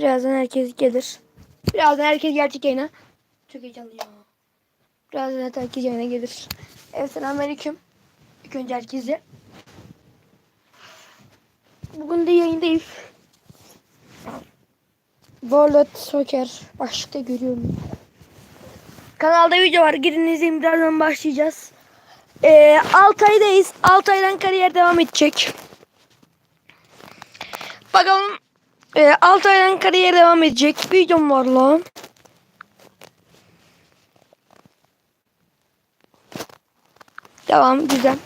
Birazdan herkes gelir. Birazdan herkes gerçek yayına. Çok heyecanlı ya. Birazdan herkes yayına gelir. Evet selamünaleyküm. İlk önce herkese. Bugün de yayındayız. World Soccer başlıkta görüyorum. Kanalda video var. Gidin izleyin. Birazdan başlayacağız. Ee, Altay'dayız. Altay'dan kariyer devam edecek. Bakalım. Ee, Altay'dan kariyer devam edecek. Videom var lan. Devam. Güzel.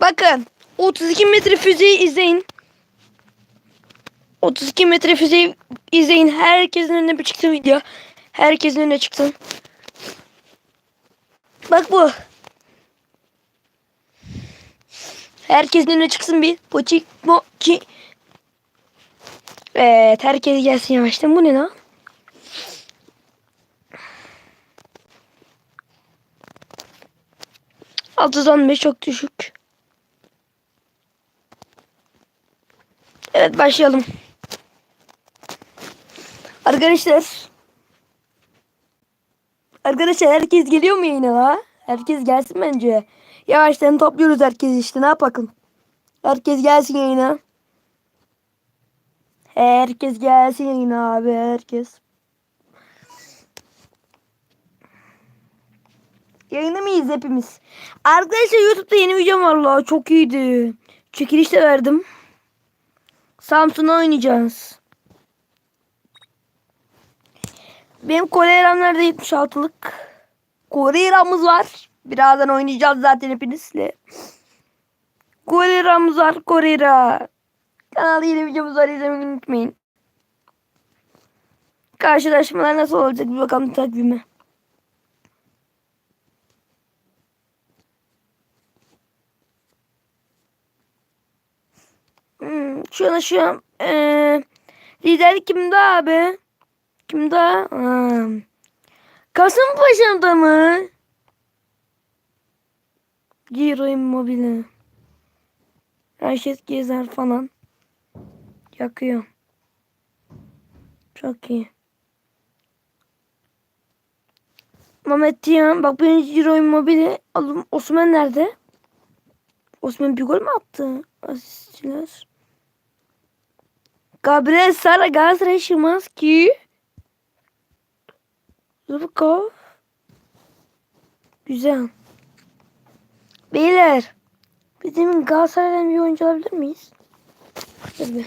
Bakın. 32 metre füzeyi izleyin. 32 metre füzeyi izleyin. Herkesin önüne bir çıksın video. Herkesin önüne çıksın. Bak bu. Herkesin önüne çıksın bir. Poçik moçi. Evet herkes gelsin yavaştan. Bu ne lan? Altıdan beş çok düşük. Evet başlayalım. Arkadaşlar. Arkadaşlar herkes geliyor mu yayına la? Herkes gelsin bence. Yavaştan topluyoruz herkes işte ne yapalım. Herkes gelsin yayına. Herkes gelsin yayına abi herkes. Yayında mıyız hepimiz? Arkadaşlar YouTube'da yeni videom var la çok iyiydi. Çekiliş de verdim. Samsun'a oynayacağız. Benim Kore'ramlarda 76'lık Kore'ramız var. Birazdan oynayacağız zaten hepinizle. Kore'ramız var Kore'ra. Kanalda yeni videomuz var izlemeyi unutmayın. Karşılaşmalar nasıl olacak bir bakalım takvime. Hmm, şu an şu an ee, lider kimde abi? Kimde? Ha. Kasımpaşa'da mı? Giro Immobile. Herkes gezer falan. Yakıyor. Çok iyi. Mehmet Tiyan. Bak ben Giro Immobile. Osman nerede? Osman bir gol mü attı? Asistçiler. Gabriel Sara Galatasaray Şimanski. Zubkov. Güzel. Beyler. Bizim Galatasaray'dan bir oyuncu alabilir miyiz? Dur bir.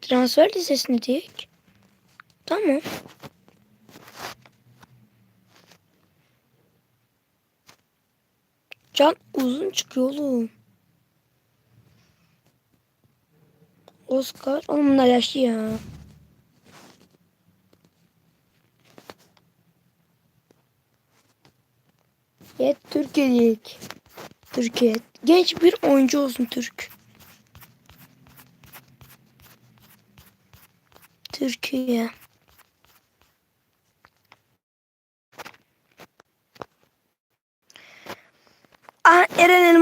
Transfer listesine diyek. Tamam. Can uzun çıkıyor oğlum. Oscar. Oğlum bunlar yaşlı ya. Evet Türkiye'lik. Türkiye. Genç bir oyuncu olsun Türk. Türkiye.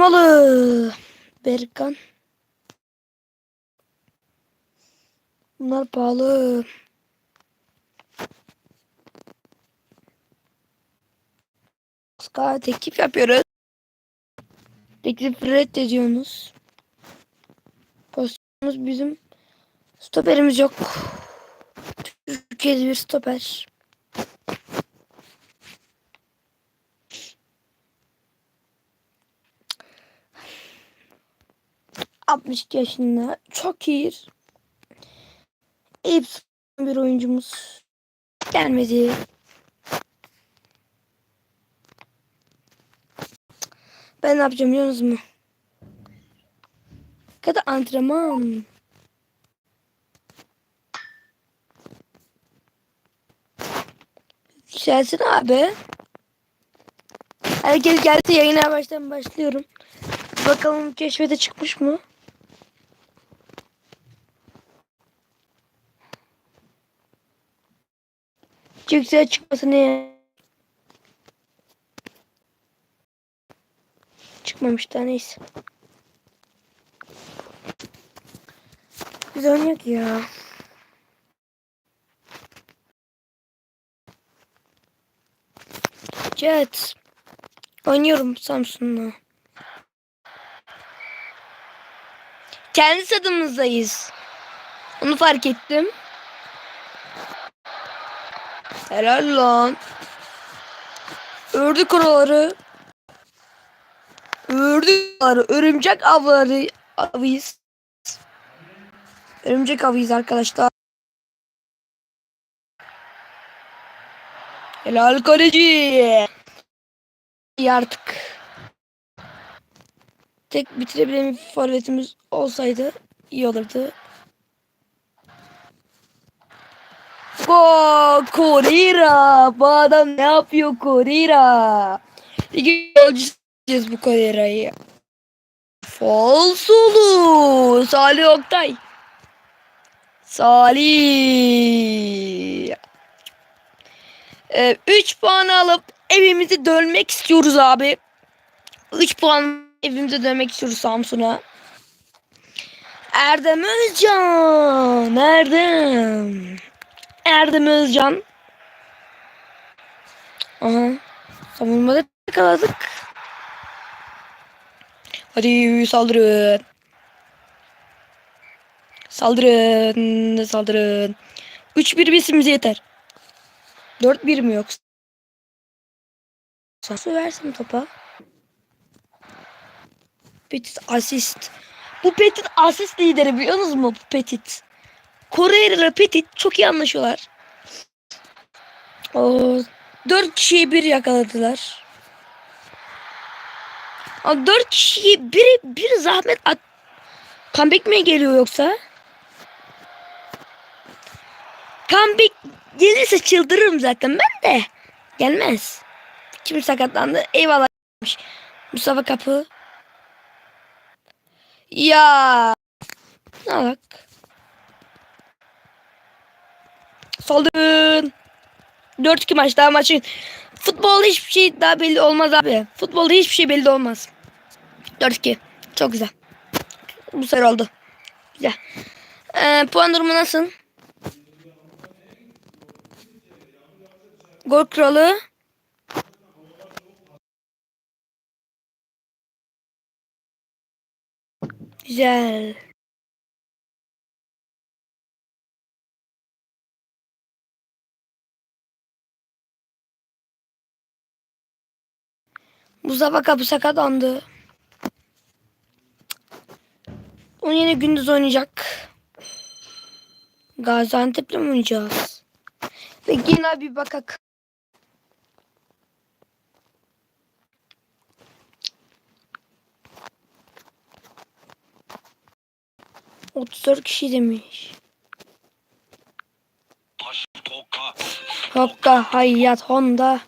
Eren Elmalı. Berkan. Bunlar pahalı. Oscar teklif yapıyoruz. Teklif reddediyorsunuz. Pozisyonumuz bizim stoperimiz yok. Türkiye'de bir stoper. ...62 yaşında... ...çok iyi... ...hep bir oyuncumuz... ...gelmedi... ...ben ne yapacağım biliyor musunuz? ...kadar antrenman... Yükselsin abi. Herkes geldi yayına baştan başlıyorum. Bakalım keşfete çıkmış mı? Çıksa çıkmasın ne? Çıkmamış da neyse. Güzel oynuyor ki ya. Jet. Oynuyorum Samsun'la. Kendi stadımızdayız. Onu fark ettim. Helal lan. Ördük oraları. Ördük oraları. Örümcek avları. Avıyız. Örümcek avıyız arkadaşlar. Helal kaleci. İyi artık. Tek bitirebilen bir forvetimiz olsaydı iyi olurdu. Go Korira. Bu adam ne yapıyor Korira? İki golcü seçeceğiz bu Korira'yı. Falsolu. Salih Oktay. Salih. 3 puan alıp evimize dönmek istiyoruz abi. 3 puan evimize dönmek istiyoruz Samsun'a. Erdem Özcan. Erdem. Erdem Özcan. Aha. Savunmada yakaladık. Hadi saldırın. Saldırın. Saldırın. 3-1 bisimize yeter. 4-1 mi yoksa? Su versin topa. Petit asist. Bu Petit asist lideri biliyor musunuz mu? Bu Petit. Kore ile Petit çok iyi anlaşıyorlar. O dört kişiyi bir yakaladılar. Ama dört kişiyi biri bir zahmet at. Comeback mi geliyor yoksa? Comeback gelirse çıldırırım zaten ben de. Gelmez. Kim sakatlandı? Eyvallah. Mustafa Kapı. Ya. Ne bak. Saldırın. 4-2 maç daha maçın. Futbolda hiçbir şey daha belli olmaz abi. Futbolda hiçbir şey belli olmaz. 4-2. Çok güzel. Bu sefer oldu. Güzel. Ee, puan durumu nasıl? Gol kralı. Güzel. Mustafa kapı sakatlandı. Onu yine gündüz oynayacak. Gaziantep'le mi oynayacağız? Ve yine bir bakak. Otuz dört kişi demiş. Hokka, Hayyat, Honda.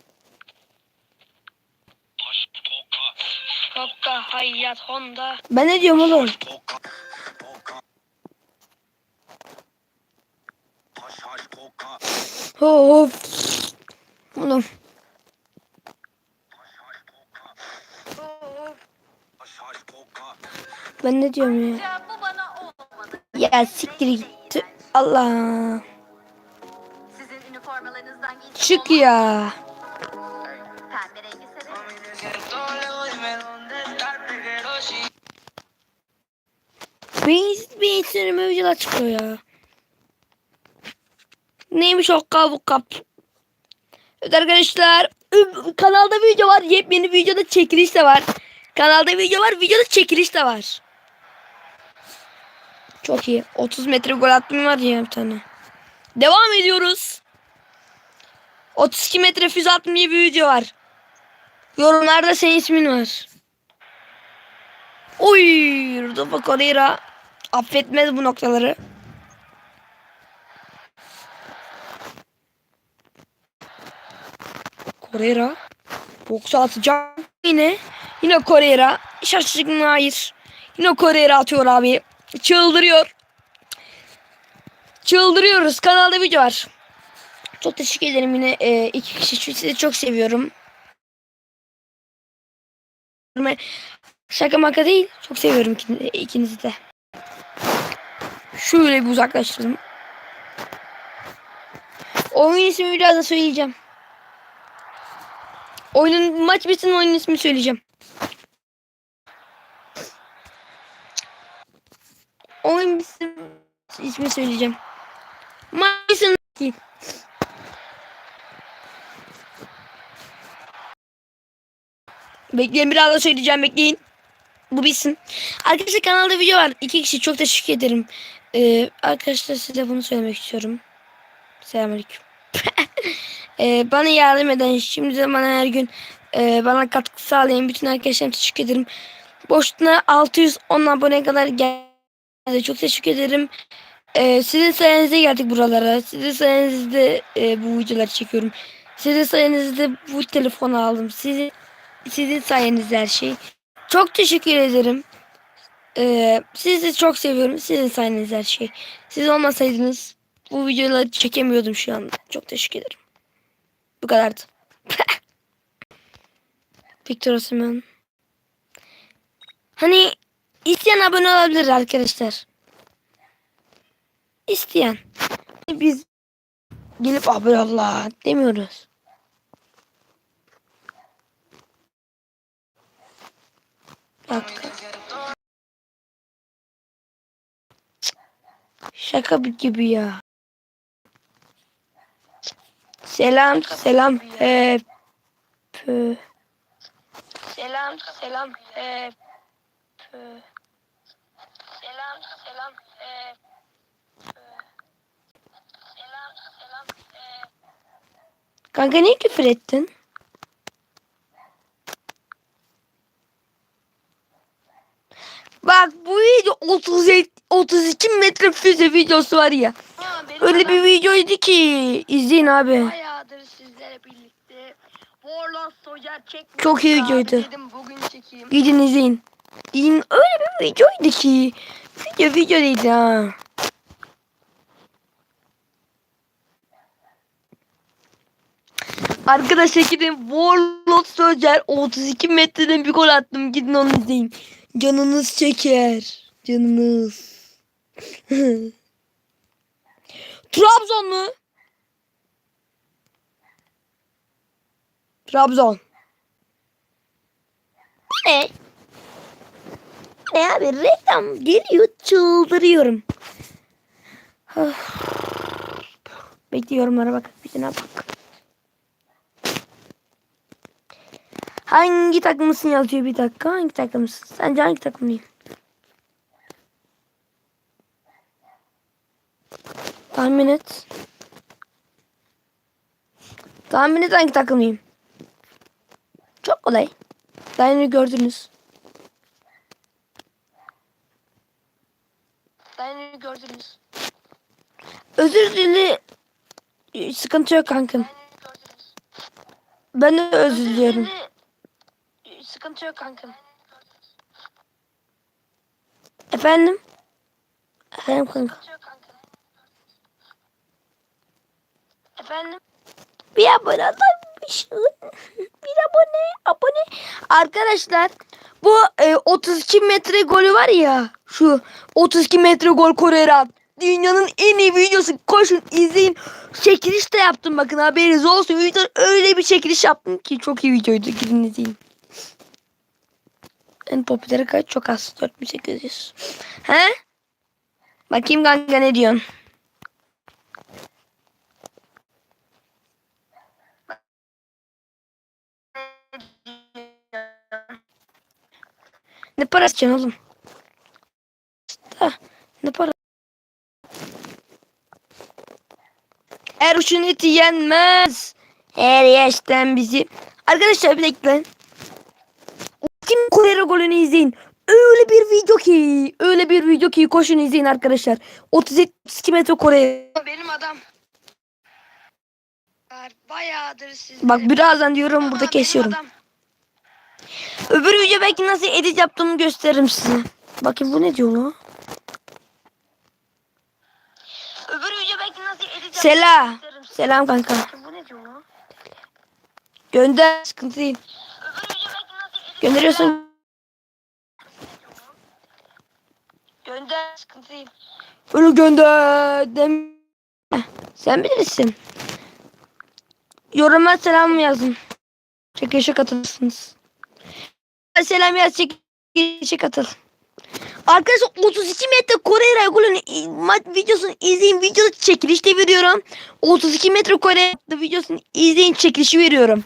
Hayyat, Honda. Ben ne diyorum oğlum? Of. Oğlum. Ben ne diyorum ya? Ya siktir gitti. Allah. Çık ya. Sinirime videolar çıkıyor ya. Neymiş o kabuk kap. Evet arkadaşlar. Kanalda video var. Yepyeni videoda çekiliş de var. Kanalda video var. Videoda çekiliş de var. Çok iyi. 30 metre gol attım var ya bir tane. Devam ediyoruz. 32 metre füze attım diye bir video var. Yorumlarda senin ismin var. Oy, Rodolfo Correira affetmez bu noktaları. Correira boksa atacak yine. Yine Correira. Şaşırtıcı hayır. Yine Correira atıyor abi. Çıldırıyor. Çıldırıyoruz. Kanalda video var. Çok teşekkür ederim yine e, iki kişi. Sizi çok seviyorum. Şaka maka değil. Çok seviyorum ikinizi de. Şöyle bir uzaklaştırdım. Oyun ismi birazdan söyleyeceğim. Oyunun maç bitsin oyunun ismini söyleyeceğim. Oyun bitsin ismi söyleyeceğim. Maç bitsin değil. Bekleyin biraz da söyleyeceğim bekleyin. Bu bitsin. Arkadaşlar kanalda video var. İki kişi çok teşekkür ederim. Ee, arkadaşlar size bunu söylemek istiyorum. Selamünaleyküm. Ee, bana yardım eden, şimdi bana her gün e, bana katkı sağlayan bütün arkadaşlarıma teşekkür ederim. Boşluğuna 610 abone kadar geldi. Çok teşekkür ederim. Ee, sizin sayenizde geldik buralara. Sizin sayenizde e, bu videoları çekiyorum. Sizin sayenizde bu telefonu aldım. Sizin, sizin sayenizde her şey. Çok teşekkür ederim. Ee, sizi çok seviyorum. Sizin sayenizde her şey. Siz olmasaydınız bu videoları çekemiyordum şu anda. Çok teşekkür ederim. Bu kadardı. Victor Osimhen. Hani isteyen abone olabilir arkadaşlar. İsteyen. Biz gelip abone Allah demiyoruz. Bak. Şaka gibi ya. Selam selam hep. Selam selam hep. Selam selam hep. Hep. Kanka niye küfür ettin? Bak bu video 30 32 metre füze videosu var ya. Öyle bir videoydu ki izleyin abi. Bayağıdır sizlerle birlikte Warlord Socer çekmek Çok iyi videoydu. Dedim bugün çekeyim. Gidin izleyin. İzleyin. Öyle bir videoydu ki. Video video değildi ha. Arkadaşlar gidin Warlord Soldier 32 metreden bir gol attım. Gidin onu izleyin. Canınız çeker. Canınız. Trabzon mu? Trabzon. Bu ne? Bu Ne abi reklam geliyor çıldırıyorum. Bekliyorum bak. Bir bak. Hangi takımısın yazıyor bir dakika. Hangi takımısın? Sence hangi takımlıyım? Tahmin et. Tahmin et hangi takımlıyım? Çok kolay. Daha yeni gördünüz. Daha yeni gördünüz. Özür dili sıkıntı yok kankım. Ben de özür diliyorum. Sıkıntı yok kankım. Efendim? Efendim kanka. Efendim? Bir abone adaymış. Bir abone, abone. Arkadaşlar bu e, 32 metre golü var ya. Şu 32 metre gol Korera. Dünyanın en iyi videosu. Koşun izleyin. Çekiliş de yaptım bakın haberiniz olsun. Video öyle bir çekiliş yaptım ki çok iyi videoydu. Gidin izleyin. En popüleri kaç? Çok az. 4800. He? Bakayım kanka ne diyorsun? Ne parası için oğlum? Da, ne para? Eruş'un eti yenmez. Her yaştan bizi. Arkadaşlar bir dakika. Kim Kolera golünü izleyin. Öyle bir video ki. Öyle bir video ki. Koşun izleyin arkadaşlar. 32 metre Kore. Benim adam. Bayağıdır sizlerle Bak birazdan diyorum burada Benim kesiyorum. adam. Öbür video belki nasıl edit yaptığımı gösteririm size. Bakın bu ne diyor lan? Öbür video belki nasıl edit Sela. gösteririm size. Selam kanka. Bu ne diyor lan? Gönder. Sıkıntı değil. Gönderiyorsun. Gönder. Sıkıntı değil. Öyle gönder. Dem Sen bilirsin. Yoruma selam yazın. Çekilişe katılırsınız. Selam yaz çekilişe katıl. Arkadaşlar 32 metre Kore Regular'ın maç videosunu izleyin. Videoda çekilişte veriyorum. 32 metre Kore videosunu izleyin çekilişi veriyorum.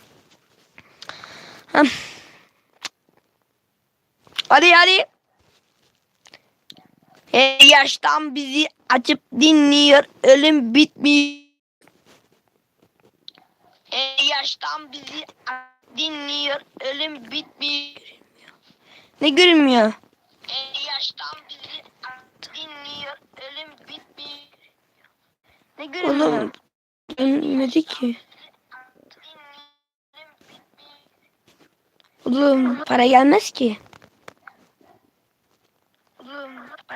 Heh. Hadi hadi. Hey yaştan bizi açıp dinliyor. Ölüm bitmiyor. Hey yaştan bizi dinliyor. Ölüm bitmiyor. Ne görünmüyor? Hey yaştan bizi dinliyor. Ölüm bitmiyor. Ne görünmüyor? Oğlum dönmedi ki. Oğlum para gelmez ki. Oğlum para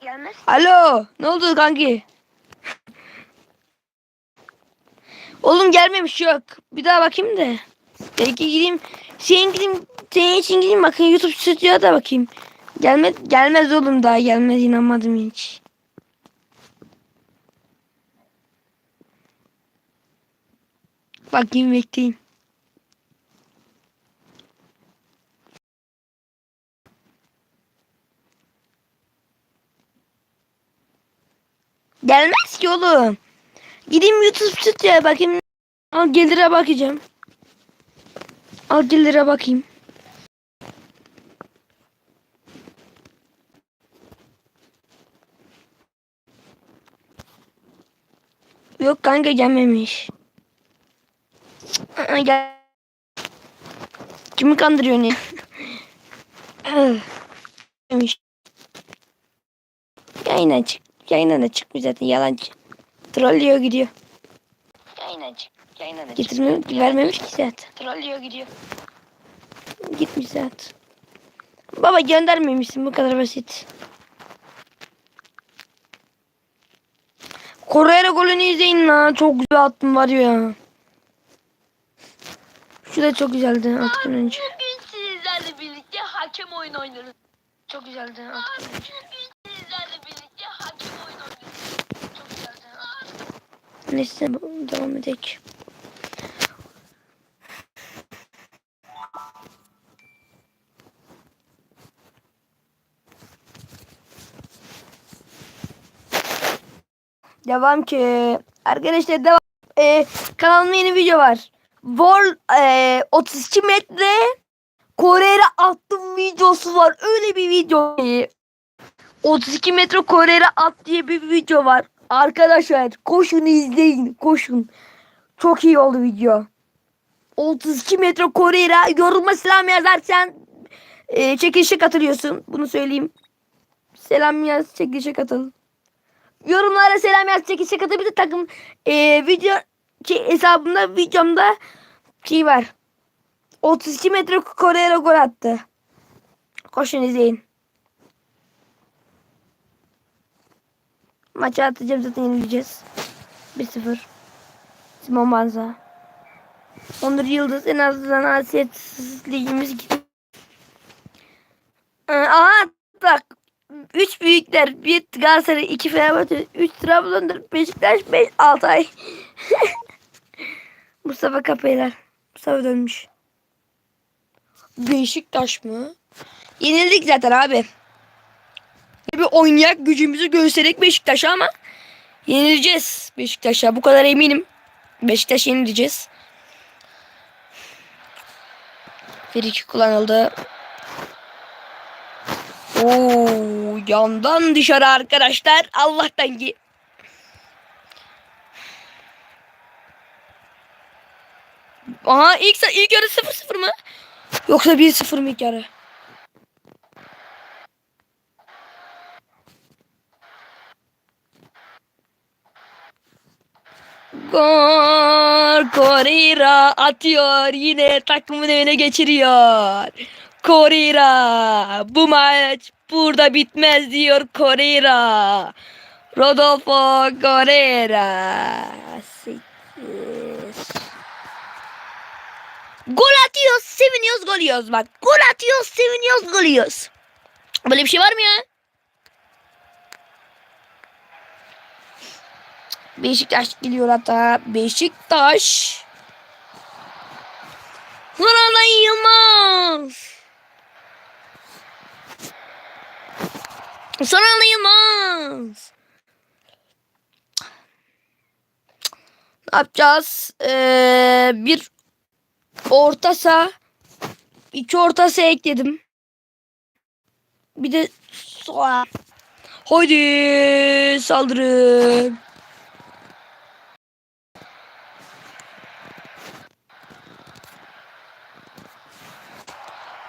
gelmez. Alo ne oldu kanki? Oğlum gelmemiş yok. Bir daha bakayım da. Belki gideyim. Senin gideyim. Senin için gideyim bakayım YouTube stüdyoya da bakayım. Gelmez, gelmez oğlum daha gelmez inanmadım hiç. Bakayım bekleyin. Gelmez ki oğlum. Gideyim YouTube stüdyoya bakayım. Al gelire bakacağım. Al gelire bakayım. Yok kanka gelmemiş. Gel. Kimi kandırıyorsun ya? Gelmemiş. Yayına çık. Yayına da çıkmış zaten yalancı. Trollüyor gidiyor. Yayına çık. Yayına da Getirmiyor, vermemiş ki zaten. Trollüyor gidiyor. Gitmiş zaten. Baba göndermemişsin bu kadar basit. Kore'ye golünü izleyin lan. Çok güzel attım var ya. Şu da çok güzeldi attıktan önce. Bugün sizlerle birlikte hakem oyun oynarız. Çok güzeldi attıktan önce. Bugün sizlerle birlikte hakem oyun oynarız. Çok güzeldi. Neyse devam edelim. Devam ki. Arkadaşlar devam. Ee, kanalımda yeni video var. War ee, 32 metre Kore'ye attım videosu var. Öyle bir video. ki. 32 metre Kore'ye at diye bir video var. Arkadaşlar koşun izleyin. Koşun. Çok iyi oldu video. 32 metre Kore'ye yoruma selam yazarsan e, çekilişe katılıyorsun. Bunu söyleyeyim. Selam yaz çekilişe katıl. Yorumlara selam yaz çekilişe katıl. Bir de takım e, video şey, hesabımda videomda şey var. 32 metre Kore'ye gol attı. Koşun izleyin. Maçı atacağım zaten yenileceğiz. 1-0. Simon Banza. Onur Yıldız en azından Asya ligimiz gidiyor. Ee, Aha bak. 3 büyükler. 1 Galatasaray, 2 Fenerbahçe, 3 Trabzon, 4 Beşiktaş, 5 Altay. Mustafa Kapaylar. Mustafa dönmüş. Beşiktaş mı? Yenildik zaten abi. Bir oynayak gücümüzü göstererek Beşiktaş'a ama yenileceğiz Beşiktaş'a. Bu kadar eminim. Beşiktaş yenileceğiz. Friki kullanıldı. Oo, yandan dışarı arkadaşlar. Allah'tan ki. Aha ilk, ilk yarı 0-0 mı? Yoksa 1-0 mı ilk yarı? Gol Korira atıyor yine takımın önüne geçiriyor. Korira bu maç burada bitmez diyor Korira. Rodolfo Correa. Gol atıyoruz, seviniyoruz, gol yiyoruz bak. Gol atıyoruz, seviniyoruz, gol yiyoruz. Böyle bir şey var mı ya? Beşiktaş geliyor hatta. Beşiktaş. Ronaldo Yılmaz. Ronaldo Yılmaz. Ne yapacağız? Ee, bir orta saha. iki orta saha ekledim. Bir de sola. Haydi saldırın.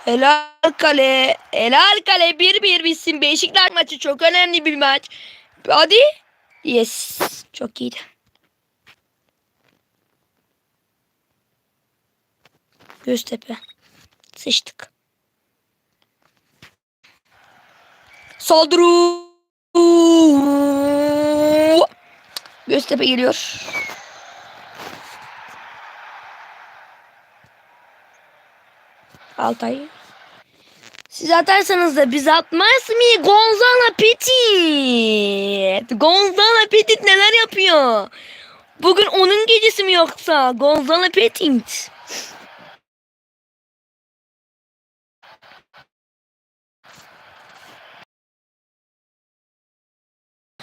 Helal kale. Helal kale. 1-1 bitsin. Beşiktaş maçı çok önemli bir maç. Hadi. Yes. Çok iyiydi. Göztepe. Sıçtık. Saldırı. Göztepe geliyor. Altay. Siz atarsanız da biz atmaz mı? Gonzalo Petit. Gonzalo Petit neler yapıyor? Bugün onun gecesi mi yoksa? Gonzalo Petit.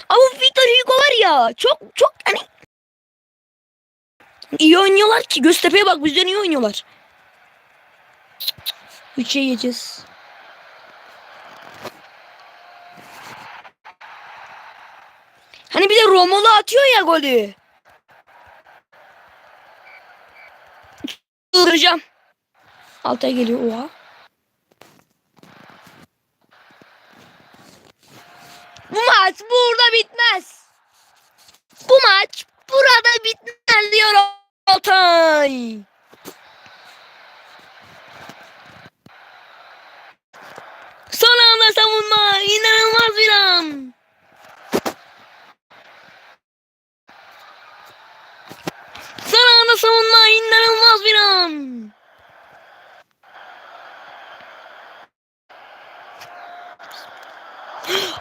Ama Victor Hugo var ya çok çok hani iyi oynuyorlar ki Göztepe'ye bak bizden iyi oynuyorlar. Üçe yiyeceğiz. Hani bir de Romulo atıyor ya golü. Kıracağım. Altay geliyor oha. Bu maç burada bitmez. Bu maç burada bitmez diyor Altay. Son anda savunma. inanılmaz bir an. Son anda savunma. inanılmaz bir an.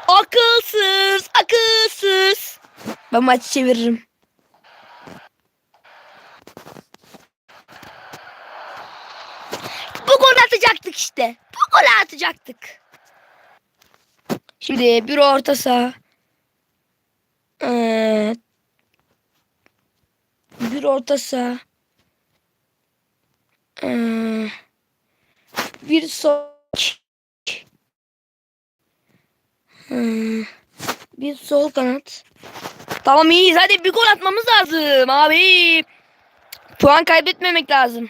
Akılsız. Akılsız. Ben maçı çeviririm. Bu gol atacaktık işte. Bu gol atacaktık. Şimdi bir orta saha. Ee, bir orta saha. Ee, bir sol. Ee, bir sol kanat. Tamam iyiyiz. Hadi bir gol atmamız lazım abi. Puan kaybetmemek lazım.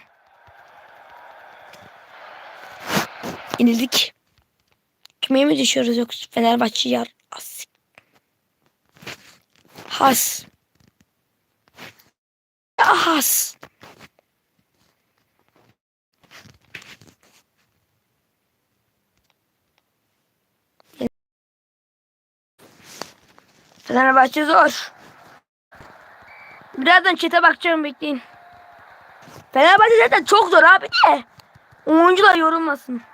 Yenildik. Kümeye mi düşüyoruz yoksa Fenerbahçe yar. As. Has. Has. Fenerbahçe zor. Birazdan çete bakacağım bekleyin. Fenerbahçe zaten çok zor abi de. Oyuncular yorulmasın.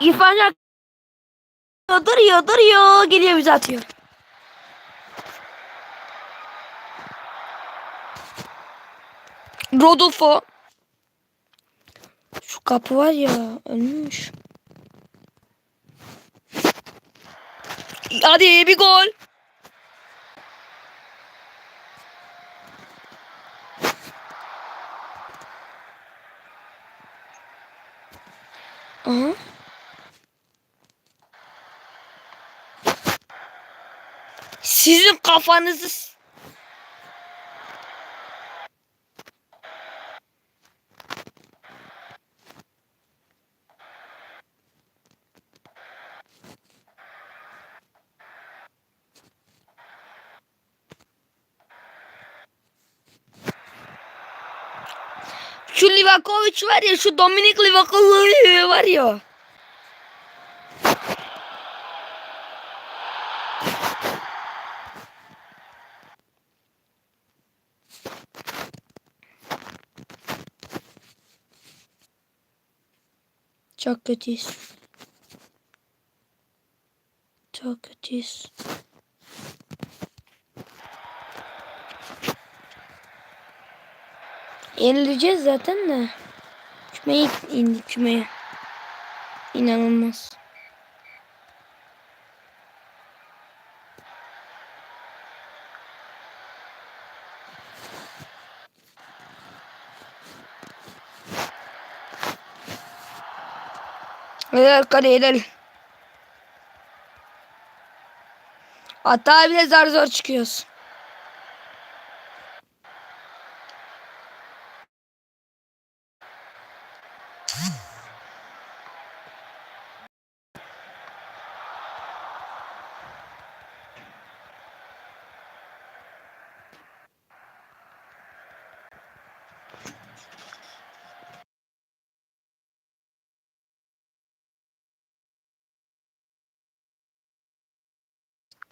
İrfan Can duruyor duruyor geliyor bize atıyor. Rodolfo. Şu kapı var ya ölmüş. Hadi bir gol. Aha. Sizin kafanızı Şu Livakovic var ya şu Dominik Livakovic var ya. Çok kötüyüz. Çok kötüyüz. Yenileceğiz zaten de. Kümeye indik kümeye. İnanılmaz. Helal kale helal. Hatta bile zar zor çıkıyoruz.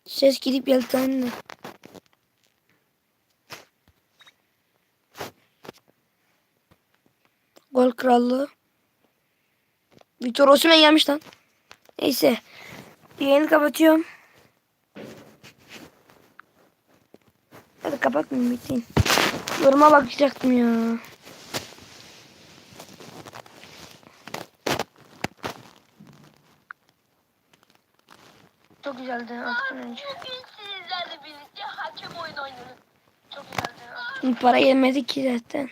Ses gidip yeltenle. Gol krallığı. Victor Osimhen gelmiş lan. Neyse. Yayını kapatıyorum. Hadi kapatmayayım bitin. Yoruma bakacaktım ya. Çok güzeldi attan önce. Sizlerle birlikte hakem oyun oynadık. Çok güzeldi. Para gelmedi ki zaten.